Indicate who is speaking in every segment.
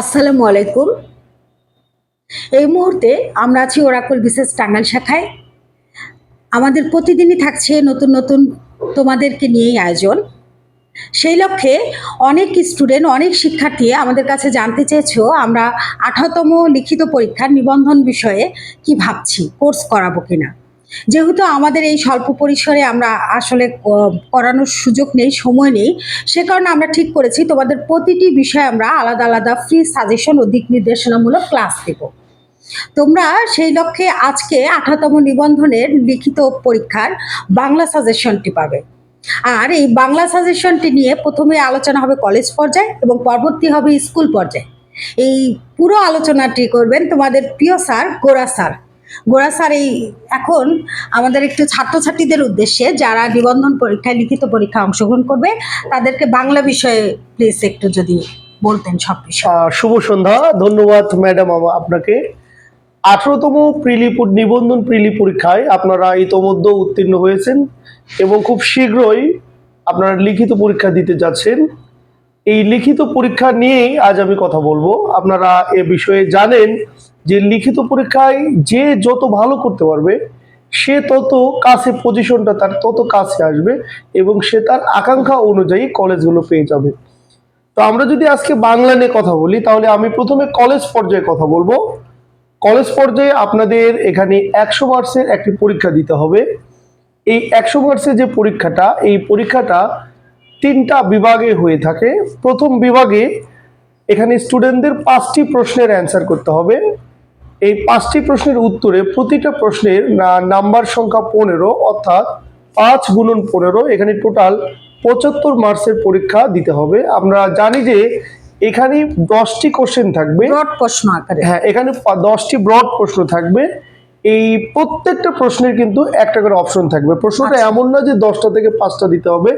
Speaker 1: আসসালামু আলাইকুম। এই মুহূর্তে আমরা আছি ওরাকল বিশেষ টাঙ্গাল শাখায়। আমাদের প্রতিদিনই থাকছে নতুন নতুন তোমাদেরকে নিয়েই আয়োজন। সেই লক্ষ্যে অনেক স্টুডেন্ট অনেক শিক্ষার্থী আমাদের কাছে জানতে চেয়েছো, আমরা আঠারোতম লিখিত পরীক্ষার নিবন্ধন বিষয়ে কি ভাবছি কোর্স করাবো কিনা। যেহেতু আমাদের এই স্বল্প পরিসরে আমরা আসলে করানোর সুযোগ নেই, সময় নেই, সে কারণে আমরা ঠিক করেছি তোমাদের প্রতিটি বিষয়ে আমরা আলাদা আলাদা ফ্রি সাজেশন ও দিক নির্দেশনামূলক ক্লাস দেব। তোমরা সেই লক্ষ্যে আজকে আঠারোতম নিবন্ধনের লিখিত পরীক্ষার বাংলা সাজেশনটি পাবে। আর এই বাংলা সাজেশনটি নিয়ে প্রথমে আলোচনা হবে কলেজ পর্যায়ে এবং পরবর্তী হবে স্কুল পর্যায়ে। এই পুরো আলোচনাটি করবেন তোমাদের প্রিয় sir Gora sir Gora sir, এই এখন আমাদের একটু ছাত্রছাত্রীদের উদ্দেশ্যে যারা নিবন্ধন পরীক্ষায় লিখিত পরীক্ষা অংশগ্রহণ করবে, তাদেরকে বাংলা বিষয়ে প্লিজ একটু যদি বলতেন সব বিষয়।
Speaker 2: শুভ সন্ধ্যা, ধন্যবাদ ম্যাডাম আপনাকে। আঠারোতম প্রিলি নিবন্ধন প্রিলি পরীক্ষায় আপনারা ইতোমধ্যে উত্তীর্ণ হয়েছেন এবং খুব শীঘ্রই আপনারা লিখিত পরীক্ষা দিতে যাচ্ছেন। এই লিখিত পরীক্ষা নিয়েই আজ আমি কথা বলব। আপনারা এ বিষয়ে জানেন যে লিখিত পরীক্ষায় যে যত ভালো করতে পারবে, সে তত কাছে পজিশনটা তার তত কাছে আসবে এবং সে তার আকাঙ্ক্ষা অনুযায়ী কলেজগুলো পেয়ে যাবে। তো আমরা যদি আজকে বাংলা নিয়ে কথা বলি, তাহলে আমি প্রথমে কলেজ পর্যায়ে কথা বলব। কলেজ পর্যায়ে আপনাদের এখানে একশো মার্কসের একটি পরীক্ষা দিতে হবে। এই একশো মার্কসের যে পরীক্ষাটা, এই পরীক্ষাটা তিনটা বিভাগে হয়ে থাকে। প্রথম বিভাগে এখানে স্টুডেন্টদের পাঁচটি প্রশ্নের অ্যান্সার করতে হবে। এই পাঁচটি প্রশ্নের উত্তরে প্রতিটা প্রশ্নের নাম্বার সংখ্যা পনেরো অর্থাৎ পাঁচ গুণন পনেরো এখানে টোটাল পঁচাত্তর মার্কসের পরীক্ষা দিতে হবে। আমরা জানি যে এখানে দশটি কোশ্চেন থাকবে।
Speaker 1: ব্রড প্রশ্ন আকারে।
Speaker 2: হ্যাঁ এখানে দশটি ব্রড প্রশ্ন থাকবে। এই প্রত্যেকটা প্রশ্নের কিন্তু একটা করে অপশন থাকবে। প্রশ্নটা
Speaker 1: আচ্ছা।
Speaker 2: এমন না যে দশটা থেকে পাঁচটা দিতে হবে।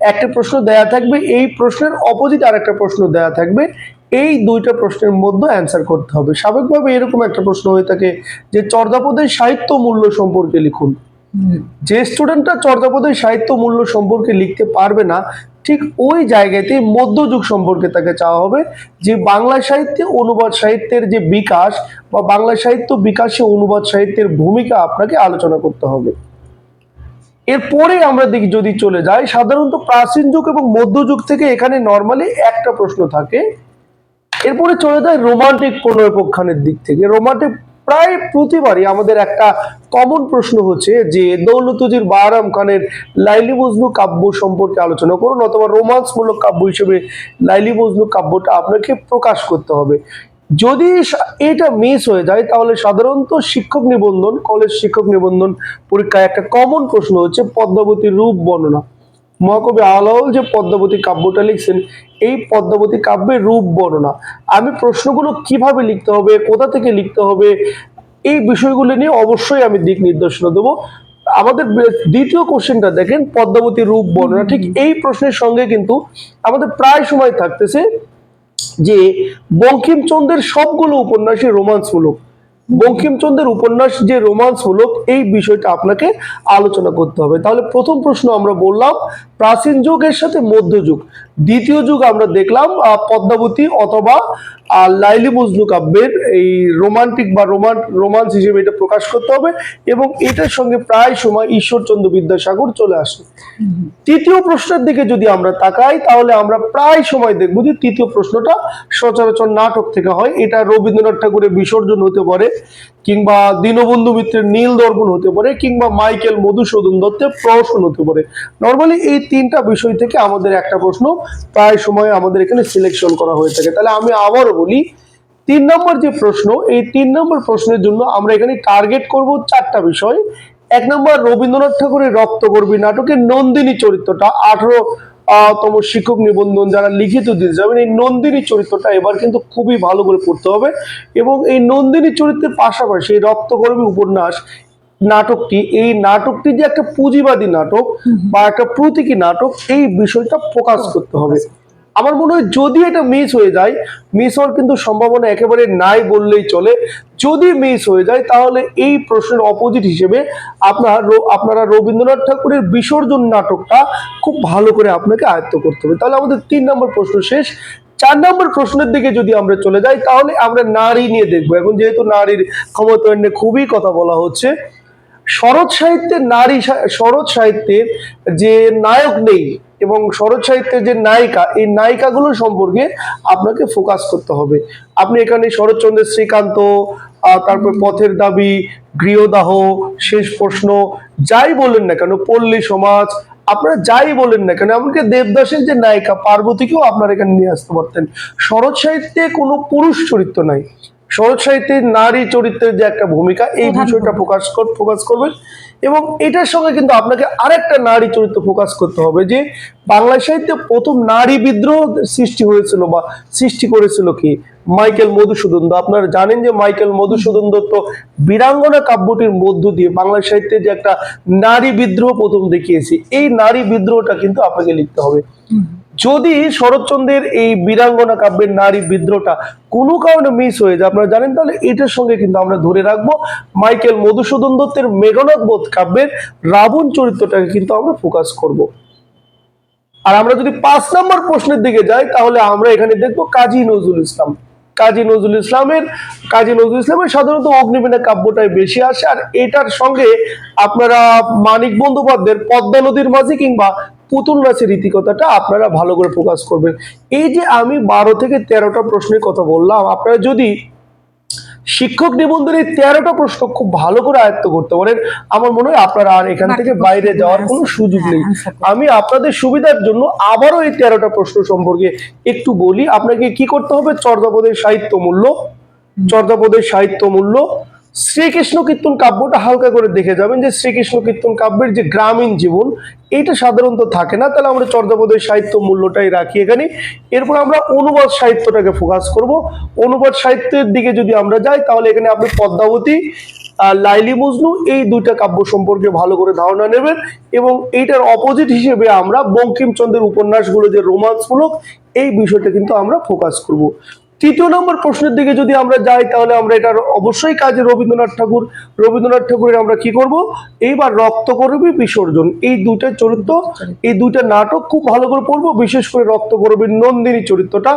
Speaker 2: একটা প্রশ্ন দেয়া থাকবে এই প্রশ্নের অপোজিট আর একটা প্রশ্ন দেয়া থাকবে। এই দুইটা প্রশ্নের মধ্যে অ্যান্সার করতে হবে। স্বাভাবিকভাবে এরকম একটা প্রশ্ন হয়ে থাকে যে চর্যাপদের সাহিত্য মূল্য সম্পর্কে লিখুন। যে স্টুডেন্টরা চর্যাপদের সাহিত্য মূল্য সম্পর্কে লিখতে পারবে না ঠিক ওই জায়গাতে মধ্যযুগ সম্পর্কে তাকে চাওয়া হবে যে বাংলা সাহিত্যে অনুবাদ সাহিত্যের যে বিকাশ বা বাংলা সাহিত্য বিকাশে অনুবাদ সাহিত্যের ভূমিকা আপনাকে আলোচনা করতে হবে। এরপরে আমরা দেখি যদি চলে যাই, সাধারণত প্রাচীন যুগ এবং মধ্যযুগ থেকে এখানে নর্মালি একটা প্রশ্ন থাকে। এরপরে চলে যায় রোমান্টিক প্রণয়পক্ষানের দিক থেকে। রোমান্টিক প্রায় প্রতিবারই আমাদের একটা কমন প্রশ্ন হচ্ছে যে দৌলতুজির বারাম খানের লাইলি মজনু কাব্য সম্পর্কে আলোচনা করুন অথবা রোমান্সমূলক কাব্য হিসেবে লাইলি মজনু কাব্যটা আপনাকে প্রকাশ করতে হবে। যদি এটা মিস হয়ে যায়, তাহলে সাধারণত শিক্ষক নিবন্ধন কলেজ শিক্ষক নিবন্ধন পরীক্ষায় একটা কমন প্রশ্ন হচ্ছে পদ্মাবতীর রূপ বর্ণনা। মহাকবি আলাউল যে পদ্মাবতী কাব্যটা লিখছেন, এই পদ্মাবতী কাব্যের রূপ বর্ণনা। আমি প্রশ্নগুলো কীভাবে লিখতে হবে, কোথা থেকে লিখতে হবে, এই বিষয়গুলো নিয়ে অবশ্যই আমি দিক নির্দেশনা দেবো। আমাদের দ্বিতীয় কোশ্চেনটা দেখেন, পদ্মাবতী রূপ বর্ণনা। ঠিক এই প্রশ্নের সঙ্গে কিন্তু আমাদের প্রায় সময় থাকতেছে যে বঙ্কিমচন্দ্রের সবগুলো উপন্যাসই রোমান্সমূলক বঙ্কিমচন্দ্রের উপন্যাস যে রোমান্সমূলক এই বিষয়টা আপনাকে আলোচনা করতে হবে। তাহলে প্রথম প্রশ্ন আমরা বললাম, প্রাচীন যুগের সাথে মধ্যযুগ দ্বিতীয় যুগ আমরা দেখলাম পদ্মাবতী অথবা লাইলি মজনু কাব্যের এই রোমান্টিক বা রোমান, রোমান্স হিসেবে এটা প্রকাশ করতে হবে এবং এটার সঙ্গে প্রায় সময় ঈশ্বরচন্দ্র বিদ্যাসাগর চলে আসে। তৃতীয় প্রশ্নের দিকে যদি আমরা তাকাই, তাহলে আমরা প্রায় সময় দেখব যে তৃতীয় প্রশ্নটা সচরাচর নাটক থেকে হয়। এটা রবীন্দ্রনাথ ঠাকুরের বিসর্জন হতে পারে কিংবা দীনবন্ধু মিত্রের নীল দর্পণ হতে পারে, কিংবা মাইকেল মধুসূদন দত্তের প্রহসন হতে পারে। নর্মালি এই তিনটা বিষয় থেকে আমাদের একটা প্রশ্ন প্রায় সময় আমাদের এখানে সিলেকশন করা হয়ে থাকে। তাহলে আমি আবারও বলি, তিন নম্বর যে প্রশ্ন, এই তিন নম্বর প্রশ্নের জন্য আমরা এখানে টার্গেট করব চারটা বিষয়। এক নম্বর রবীন্দ্রনাথ ঠাকুরের রক্তকর্মী নাটকের নন্দিনী চরিত্রটা, আঠারো তম শিক্ষক নিবন্ধন যারা লিখিত দিতে যাবেন এই নন্দিনী চরিত্রটা এবার কিন্তু খুবই ভালো করে পড়তে হবে। এবং এই নন্দিনী চরিত্রের পাশাপাশি এই রক্তকর্মী উপন্যাস নাটকটি এই নাটকটি যে একটা পুঁজিবাদী নাটক বা একটা প্রতীকী নাটক এই বিষয়টা প্রকাশ করতে হবে। আমার মনে হয় যদি এটা মিস হয়ে যায় মিস হওয়ার কিন্তু সম্ভাবনা একেবারে নাই বললেই চলে। যদি মিস হয়ে যায়, তাহলে এই প্রশ্নের অপোজিট হিসেবে আপনার আপনারা রবীন্দ্রনাথ ঠাকুরের বিসর্জন নাটকটা খুব ভালো করে আপনাকে আয়ত্ত করতে হবে। তাহলে আমাদের তিন নম্বর প্রশ্ন শেষ। চার নম্বর প্রশ্নের দিকে যদি আমরা চলে যাই, তাহলে আমরা নারী নিয়ে দেখব। এখন যেহেতু নারীর ক্ষমতায়ন নিয়ে খুবই কথা বলা হচ্ছে, শরৎ সাহিত্যের নারী শরৎ সাহিত্যের যে নায়ক নেই এবং শরৎ সাহিত্যের যে নায়িকা, এই নায়িকাগুলো সম্পর্কে আপনাকে ফোকাস করতে হবে। আপনি এখানে শরৎচন্দ্রের শ্রীকান্ত তারপর পথের দাবি, গৃহদাহ, শেষ প্রশ্ন, যাই বলেন না কেন, পল্লী সমাজ, আপনারা যাই বলেন না কেন, এমনকি দেবদাসের যে নায়িকা, পার্বতীকেও আপনারা এখানে নিয়ে আসতে পারতেন। শরৎ সাহিত্যে কোনো পুরুষ চরিত্র নাই। শরৎ সাহিত্যে নারী চরিত্রের যে একটা ভূমিকা এই বিষয়টা। ফোকাস ফোকাস করবেন এবং এটার সঙ্গে কিন্তু আপনাকে আরেকটা নারী চরিত্র ফোকাস করতে হবে যে বাংলা সাহিত্যে প্রথম নারী বিদ্রোহ সৃষ্টি হয়েছিল বা সৃষ্টি করেছিল কি? মাইকেল মধুসূদন দত্ত। আপনারা জানেন যে মাইকেল মধুসূদন দত্ত বীরাঙ্গনা কাব্যটির মধ্য দিয়ে বাংলা সাহিত্যে যে একটা নারী বিদ্রোহ প্রথম দেখিয়েছে এই নারী বিদ্রোহটা কিন্তু আপনাকে লিখতে হবে। যদি শরৎচন্দ্রের এই বীরাঙ্গনা কাব্যের নারী বিদ্রোহটা কোনো কারণে মিস হয়ে যায়, আপনারা জানেন তাহলে এটার সঙ্গে কিন্তু আমরা ধরে রাখব মাইকেল মধুসূদন দত্তের মেঘনাথ বোধ কাব্যের রাবণ চরিত্রটাকে কিন্তু আমরা ফোকাস করব। আর আমরা যদি পাঁচ নম্বর প্রশ্নের দিকে যাই, তাহলে আমরা এখানে দেখব কাজী নজরুল ইসলাম। কাজী নজরুল ইসলামের, কাজী নজরুল ইসলামের সাধারণত অগ্নিবীণা কাব্যটাই বেশি আসে। আর এটার সঙ্গে আপনারা মানিক বন্দ্যোপাধ্যায়ের পদ্মা নদীর মাঝে কিংবা পুতুল নাচের রীতিকথাটা আপনারা ভালো করে প্রকাশ করবেন। এই যে আমি বারো থেকে তেরোটা প্রশ্নের কথা বললাম, আপনারা যদি শিক্ষক নিবন্ধনের তেরোটা প্রশ্ন খুব ভালো করে আয়ত্ত করতে পারেন। আমার মনে হয় আপনারা আর এখান থেকে বাইরে যাওয়ার কোনো সুযোগ
Speaker 1: হ্যাঁ,
Speaker 2: নেই। আমি আপনাদের সুবিধার জন্য আবারও এই তেরোটা প্রশ্ন সম্পর্কে একটু বলি। আপনাকে কি করতে হবে? চর্যাপদের সাহিত্য মূল্য। চর্যাপদের সাহিত্য মূল্য শ্রীকৃষ্ণ কীর্তন কাব্যটা হালকা করে দেখে যাবেন যে শ্রীকৃষ্ণ কীর্তন কাব্যের যে গ্রামীণ জীবন, এটা সাধারণত থাকে না। তাহলে আমরা চর্যাপদের সাহিত্য মূল্যটাই রাখি এখানে। এরপর আমরা অনুবাদ সাহিত্যটাকে ফোকাস করব। অনুবাদ সাহিত্যের দিকে যদি আমরা যাই, তাহলে এখানে আপনি পদ্মাবতী আর লাইলি মজনু এই দুইটা কাব্য সম্পর্কে ভালো করে ধারণা নেবেন এবং এইটার অপোজিট হিসেবে আমরা বঙ্কিমচন্দ্রের উপন্যাসগুলো যে রোমান্সমূলক এই বিষয়টা কিন্তু আমরা ফোকাস করব। তৃতীয় নম্বর প্রশ্নের দিকে যদি আমরা যাই তাহলে আমরা এটার অবশ্যই কাজে রবীন্দ্রনাথ ঠাকুর রবীন্দ্রনাথ ঠাকুরের আমরা কি করব? এইবার রক্ত করবি বিসর্জন এই দুইটা চরিত্র এই দুইটা নাটক খুব ভালো করে পড়ব বিশেষ করে রক্ত করবি নন্দিনী চরিত্রটা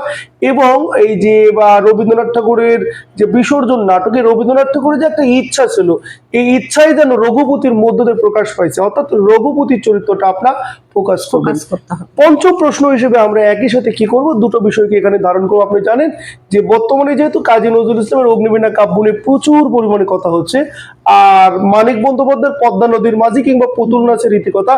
Speaker 2: এবং এই যে বা রবীন্দ্রনাথ ঠাকুরের যে বিসর্জন নাটকে রবীন্দ্রনাথ ঠাকুরের যে একটা ইচ্ছা ছিল এই ইচ্ছাই যেন রঘুপতির মধ্য দিয়ে প্রকাশ পাইছে অর্থাৎ রঘুপতির চরিত্রটা আপনার প্রকাশ করবেন
Speaker 1: ফোকাস করতে হবে।
Speaker 2: পঞ্চম প্রশ্ন হিসেবে আমরা একই সাথে কি করব? দুটো বিষয়কে এখানে ধারণ করব আপনি জানেন যে বর্তমানে যেহেতু কাজী নজরুল ইসলামের অগ্নিবীণা কাব্য নিয়ে প্রচুর পরিমাণে কথা হচ্ছে, আর মানিক বন্দ্যোপাধ্যায়ের পদ্মা নদীর মাঝি কিংবা পুতুল নাচের রীতিকথা,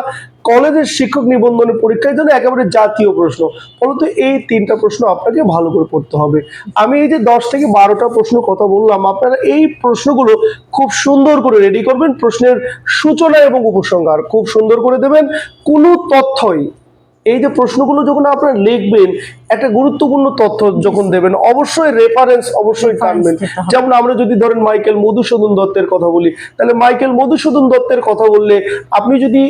Speaker 2: কলেজের শিক্ষক নিবন্ধনের পরীক্ষার জন্য একেবারে জাতীয় প্রশ্ন ফলত এই তিনটা প্রশ্ন আপনাকে ভালো করে পড়তে হবে। আমি এই যে দশ থেকে বারোটা প্রশ্ন কথা বললাম, আপনারা এই প্রশ্নগুলো খুব সুন্দর করে রেডি করবেন প্রশ্নের সূচনা এবং উপসংহার। খুব সুন্দর করে দেবেন। কোনো তথ্যই এই যে প্রশ্নগুলো যখন আপনারা লিখবেন একটা গুরুত্বপূর্ণ তথ্য যখন দেবেন অবশ্যই রেফারেন্স অবশ্যই টানবেন যেমন আমরা যদি ধরেন মাইকেল মধুসূদন দত্তের কথা বলি তাহলে মাইকেল মধুসূদন দত্তের কথা বললে আপনি যদি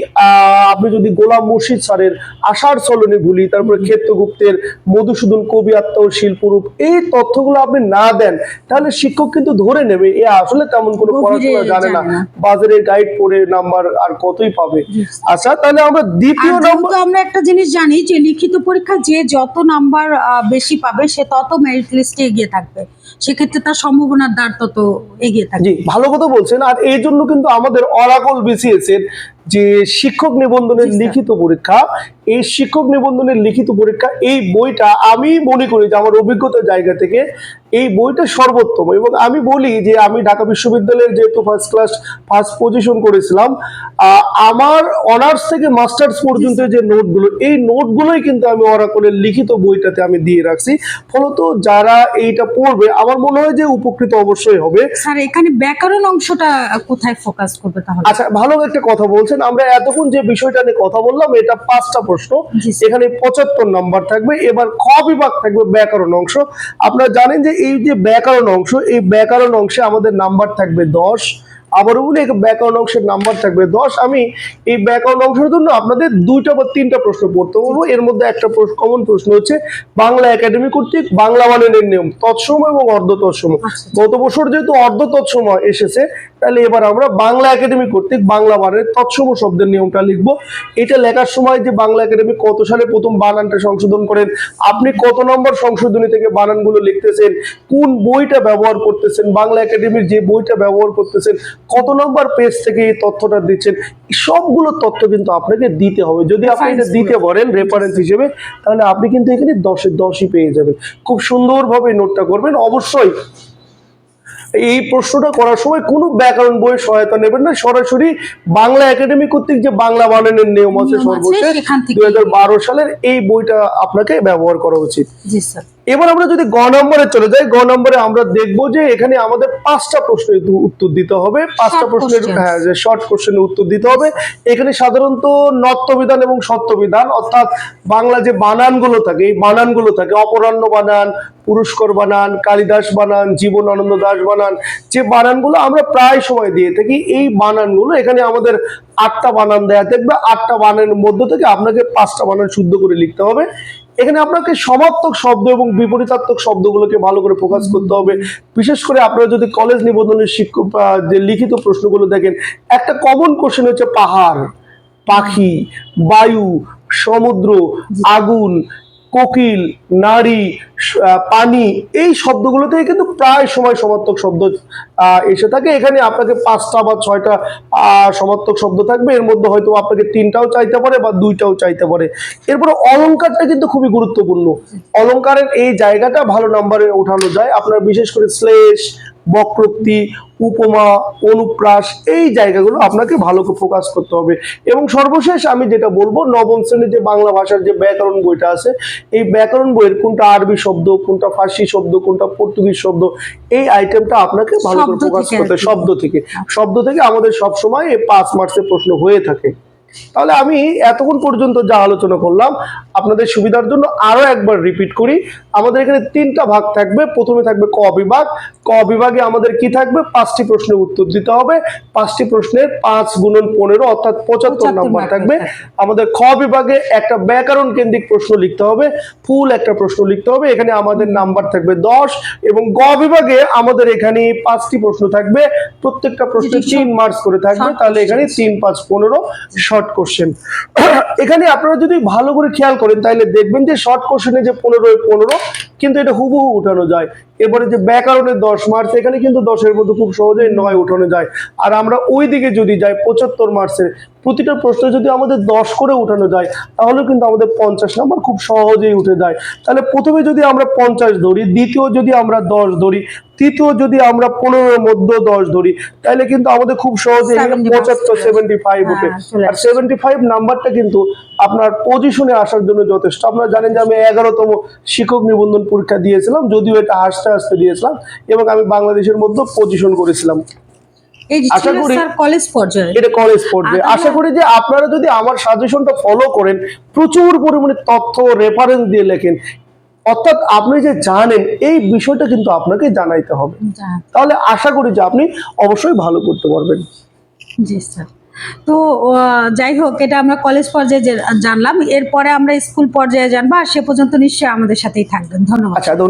Speaker 2: আপনি যদি গোলাম মুর্শিদ স্যারের আষাঢ় চলনে ভুলি তারপরে ক্ষেত্রগুপ্তের মধুসূদন কবি আত্মা ও শিল্পরূপ এই তথ্যগুলো আপনি না দেন তাহলে শিক্ষক কিন্তু ধরে নেবে এ আসলে তেমন কোনো পড়াশোনা জানে না
Speaker 1: জানে না।
Speaker 2: বাজারের গাইড পড়ে নাম্বার আর কতই পাবে। আচ্ছা তাহলে আমরা দ্বিতীয় নম্বর
Speaker 1: আমরা একটা জিনিস জানি যে লিখিত পরীক্ষা যে যত নাম্বার আহ, বেশি পাবে সে তত মেরিট লিস্টে এগিয়ে থাকবে। সেক্ষেত্রে তার সম্ভাবনার দ্বার তত এগিয়ে থাকবে।
Speaker 2: ভালো কথা বলছেন। আর এই জন্য কিন্তু আমাদের অরাকল বিসিএস এর যে শিক্ষক নিবন্ধনের লিখিত পরীক্ষা এই শিক্ষক নিবন্ধনের লিখিত পরীক্ষা এই বইটা আমি মনে করি যে আমার অভিজ্ঞতার জায়গা থেকে এই বইটা সর্বোত্তম। এবং আমি বলি যে আমি ঢাকা বিশ্ববিদ্যালয়ের যেহেতু ফার্স্ট ক্লাস ফার্স্ট পজিশন করেছিলাম আমার অনার্স থেকে মাস্টার্স পর্যন্ত যে নোটগুলো এই নোটগুলোই কিন্তু আমি অরাকলের লিখিত বইটাতে আমি দিয়ে রাখছি। ফলত যারা এইটা পড়বে আমার মনে হয় যে উপকৃত অবশ্যই হবে।
Speaker 1: স্যার এখানে ব্যাকরণ অংশটা কোথায় ফোকাস করবে তাহলে?
Speaker 2: আচ্ছা ভালো একটা কথা বলছেন। আমরা এতক্ষণ যে বিষয়টা নিয়ে কথা বললাম এটা পাঁচটা প্রশ্ন। এখানে পঁচাত্তর নাম্বার থাকবে এবার খ বিভাগ থাকবে ব্যাকরণ অংশ। আপনারা জানেন যে এই যে ব্যাকরণ অংশ এই ব্যাকরণ অংশে আমাদের নাম্বার থাকবে দশ আবারও বলি ব্যাকরণ অংশের নাম্বার থাকবে দশ। আমি এই ব্যাকরণ অংশের জন্য আপনাদের দুইটা বা তিনটা প্রশ্ন পড়তে বলব। এর মধ্যে একটা কমন প্রশ্ন হচ্ছে বাংলা একাডেমি কর্তৃক বাংলা বানানের নিয়ম তৎসম এবং অর্ধ তৎসম
Speaker 1: আচ্ছা।
Speaker 2: গত বছর যেহেতু অর্ধ তৎসম এসেছে তাহলে এবার আমরা বাংলা একাডেমি কর্তৃক বাংলা বানানের তৎসম শব্দের নিয়মটা লিখব। এটা লেখার সময় যে বাংলা একাডেমি কত সালে প্রথম বানানটা সংশোধন করেন আপনি কত নম্বর সংশোধনী থেকে বানানগুলো লিখতেছেন কোন বইটা ব্যবহার করতেছেন বাংলা একাডেমির যে বইটা ব্যবহার করতেছেন কত নম্বর পেজ থেকে এই তথ্যটা দিচ্ছেন? সবগুলো তথ্য কিন্তু আপনাকে দিতে হবে। যদি আপনি এটা দিতে পারেন রেফারেন্স হিসেবে তাহলে আপনি কিন্তু এখানে দশে দশই পেয়ে যাবেন। খুব সুন্দরভাবে নোটটা করবেন। অবশ্যই এই প্রশ্নটা করার সময় কোনো ব্যাকরণ বইয়ের সহায়তা নেবেন না। সরাসরি বাংলা একাডেমি কর্তৃক যে বাংলা বানানের নিয়ম আছে সর্বশেষ দুই হাজার বারো সালের এই বইটা আপনাকে ব্যবহার করা উচিত।
Speaker 1: জি স্যার।
Speaker 2: এবার আমরা যদি গ নম্বরে চলে যাই গ নম্বরে আমরা দেখব যে এখানে আমাদের পাঁচটা প্রশ্নের উত্তর- দিতে হবে। পাঁচটা প্রশ্নের হ্যাঁ যে শর্ট কোশ্চেনের উত্তর দিতে হবে। এখানে সাধারণত নত্যবিধান এবং সত্যবিধান অর্থাৎ বাংলা যে বানানগুলো থাকে এই বানানগুলো থাকে অপরাহ্ন বানান পুরস্কর বানান কালিদাস বানান জীবনানন্দ দাস বানান যে বানানগুলো আমরা প্রায় সময় দিয়ে থাকি এই বানানগুলো এখানে আমাদের আটটা বানান দেয়া থাকবে। আটটা বানানের মধ্য থেকে আপনাকে পাঁচটা বানান শুদ্ধ করে লিখতে হবে। এখানে আপনাকে সমার্থক শব্দ এবং বিপরীতাত্মক শব্দগুলোকে ভালো করে ফোকাস করতে হবে। বিশেষ করে আপনারা যদি কলেজ নিবন্ধনের শিক্ষক যে লিখিত প্রশ্নগুলো দেখেন একটা কমন কোশ্চেন হচ্ছে পাহাড় পাখি বায়ু সমুদ্র আগুন কোকিল নারী পানি, এই শব্দগুলো থেকে কিন্তু প্রায় সময় সমার্থক শব্দ এসে থাকে। এখানে আপনাকে পাঁচটা বা ছয়টা সমার্থক শব্দ থাকবে। এর মধ্যে হয়তো আপনাকে তিনটাও চাইতে পারে বা দুইটাও চাইতে পারে। এরপরে অলঙ্কারটা কিন্তু খুবই গুরুত্বপূর্ণ। অলংকারের এই জায়গাটা ভালো নম্বরে ওঠানো যায়। আপনার বিশেষ করে শ্লেষ, বক্রোক্তি, উপমা, অনুপ্রাস, এই জায়গাগুলো আপনাকে ভালো করে ফোকাস করতে হবে। এবং সর্বশেষ আমি যেটা বলব, নবম শ্রেণির যে বাংলা ভাষার যে ব্যাকরণ বইটা আছে, এই ব্যাকরণ বইয়ের কোনটা আরবি শব্দ কোনটা ফার্সি শব্দ কোনটা পর্তুগিজ শব্দ এই আইটেমটা আপনাকে ভালো করে
Speaker 1: প্রকাশ
Speaker 2: ফোকাস করতে শব্দ থেকে। শব্দ থেকে আমাদের সবসময় এই পাঁচ মার্কসের প্রশ্ন হয়ে থাকে। তাহলে আমি এতক্ষণ পর্যন্ত যা আলোচনা করলাম আপনাদের সুবিধার জন্য আরও একবার রিপিট করি। আমাদের এখানে তিনটা ভাগ থাকবে। প্রথমে থাকবে ক বিভাগ। ক বিভাগে আমাদের কি থাকবে? পাঁচটি প্রশ্নের উত্তর দিতে হবে। পাঁচটি প্রশ্নের পাঁচ গুণন পনেরো অর্থাৎ পঁচাত্তর
Speaker 1: 75
Speaker 2: নাম্বার থাকবে।
Speaker 1: থাকবে।
Speaker 2: আমাদের খ বিভাগে একটা ব্যাকরণ কেন্দ্রিক প্রশ্ন লিখতে হবে। ফুল একটা প্রশ্ন লিখতে হবে। এখানে আমাদের নাম্বার থাকবে দশ এবং গ বিভাগে আমাদের এখানে পাঁচটি প্রশ্ন থাকবে। প্রত্যেকটা প্রশ্নে তিন মার্কস করে থাকবে। তাহলে এখানে তিন পাঁচ পনেরো শর্ট কোশ্চেন এখানে আপনারা যদি ভালো করে খেয়াল করেন, তাহলে দেখবেন যে শর্ট কোশ্চেনে যে পনেরো পনেরো, কিন্তু এটা হুবহু উঠানো যায়। এরপরে যে ব্যাকরণের দশ মার্কস এখানে কিন্তু দশের মধ্যে খুব সহজেই নয় উঠানো যায়। আর আমরা ওই দিকে যদি যাই পঁচাত্তর মার্কসের প্রতিটা প্রশ্ন যদি আমাদের দশ করে উঠানো যায় তাহলে কিন্তু আমাদের পঞ্চাশ নাম্বার খুব সহজেই উঠে যায়। তাহলে প্রথমে যদি আমরা পঞ্চাশ ধরি দ্বিতীয় যদি আমরা দশ ধরি তৃতীয় যদি আমরা পনেরোর মধ্যে দশ ধরি তাহলে কিন্তু আমাদের খুব সহজে পঁচাত্তর সেভেন্টি ফাইভ
Speaker 1: হ্যাঁ,
Speaker 2: ওঠে আর সেভেন্টি ফাইভ নাম্বারটা কিন্তু আপনার পজিশনে আসার জন্য যথেষ্ট। আপনারা জানেন যে আমি এগারোতম শিক্ষক নিবন্ধন পরীক্ষা দিয়েছিলাম যদিও এটা হাসতে হাসতে দিয়েছিলাম এবং আমি বাংলাদেশের মধ্যে পজিশন করেছিলাম। আশা করি-
Speaker 1: কলেজ পর্যায়ে।
Speaker 2: এটা কলেজ পড়বে আশা করি যে আপনারা যদি আমার সাজেশনটা ফলো করেন প্রচুর পরিমাণে তথ্য রেফারেন্স দিয়ে লেখেন। অর্থাৎ আপনি যে জানেন এই বিষয়টা কিন্তু আপনাকে জানাইতে হবে। তাহলে আশা করি যে আপনি অবশ্যই ভালো করতে পারবেন।
Speaker 1: জি স্যার। তো যাই হোক এটা আমরা কলেজ পর্যায়ে জানলাম এরপরে আমরা স্কুল পর্যায়ে জানব আর সে পর্যন্ত নিশ্চয়ই আমাদের সাথেই থাকবেন। ধন্যবাদ।
Speaker 2: আচ্ছা ধন্যবাদ।